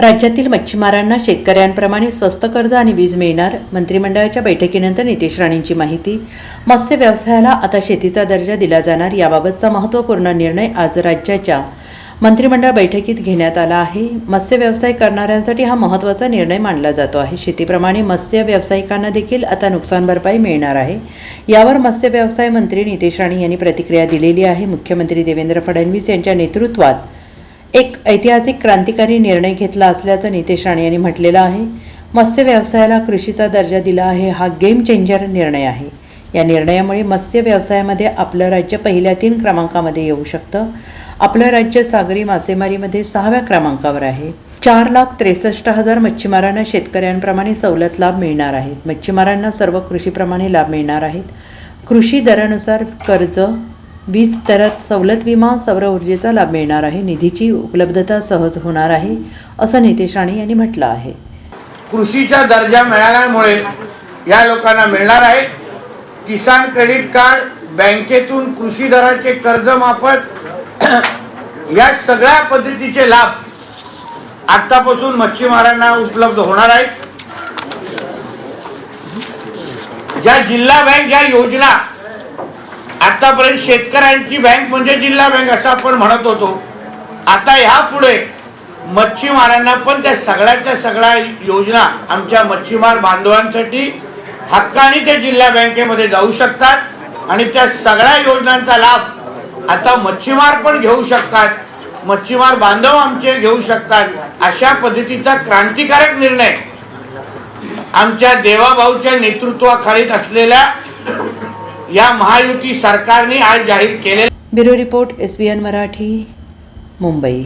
राज्यातील मच्छीमारांना शेतकऱ्यांप्रमाणे स्वस्त कर्ज आणि वीज मिळणार मंत्रिमंडळाच्या बैठकीनंतर नितेश राणेंची माहिती. मत्स्य व्यवसायाला आता शेतीचा दर्जा दिला जाणार याबाबतचा महत्त्वपूर्ण निर्णय आज राज्याच्या मंत्रिमंडळ बैठकीत घेण्यात आला आहे. मत्स्य व्यवसाय करणाऱ्यांसाठी हा महत्त्वाचा निर्णय मानला जातो आहे. शेतीप्रमाणे मत्स्य व्यावसायिकांना देखील आता नुकसान भरपाई मिळणार आहे. यावर मत्स्य व्यवसाय मंत्री नितेश राणे यांनी प्रतिक्रिया दिलेली आहे. मुख्यमंत्री देवेंद्र फडणवीस यांच्या नेतृत्वात एक ऐतिहासिक क्रांतिकारी निर्णय घेतला असल्याचं नितेश राणे यांनी म्हटलेलं आहे. मत्स्य व्यवसायाला कृषीचा दर्जा दिला आहे हा गेम चेंजर निर्णय आहे. या निर्णयामुळे मत्स्य व्यवसायामध्ये आपलं राज्य पहिल्या तीन क्रमांकामध्ये येऊ शकतं. आपलं राज्य सागरी मासेमारीमध्ये सहाव्या क्रमांकावर आहे. चार लाख त्रेसष्ट हजार मच्छीमारांना शेतकऱ्यांप्रमाणे सवलत लाभ मिळणार आहेत. मच्छीमारांना सर्व कृषीप्रमाणे लाभ मिळणार आहेत. कृषी दरानुसार कर्ज वीज दरात सवलत विमा सौर ऊर्जेचा लाभ मिळणार आहे. निधीची उपलब्धता सहज होणार आहे असं नितेश राणे यांनी म्हटलं आहे. कृषीचा दर्जा मिळाल्यामुळे या लोकांना मिळणार आहे. किसान क्रेडिट कार्ड बँकेतून कृषी दराचे कर्ज माफत या सगळ्या पद्धतीचे लाभ आतापासून मच्छीमारांना उपलब्ध होणार आहेत. ज्या जिल्हा बँक ज्या योजना आतापर्यंत शेतकऱ्यांची बँक म्हणजे जिल्हा बँक असं आपण म्हणत होतो. आता ह्यापुढे मच्छीमारांना पण त्या सगळ्याच्या सगळ्या योजना आमच्या मच्छीमार बांधवांसाठी हक्काने ते जिल्हा बँकेमध्ये जाऊ शकतात आणि त्या सगळ्या योजनांचा लाभ आता मच्छीमार पण घेऊ शकतात. मच्छीमार बांधव आमचे घेऊ शकतात. अशा पद्धतीचा क्रांतिकारक निर्णय आमच्या देवाभाऊच्या नेतृत्वाखाली असलेल्या या महायुती सरकारने आज जाहीर केले bureau report S Marathi Mumbai.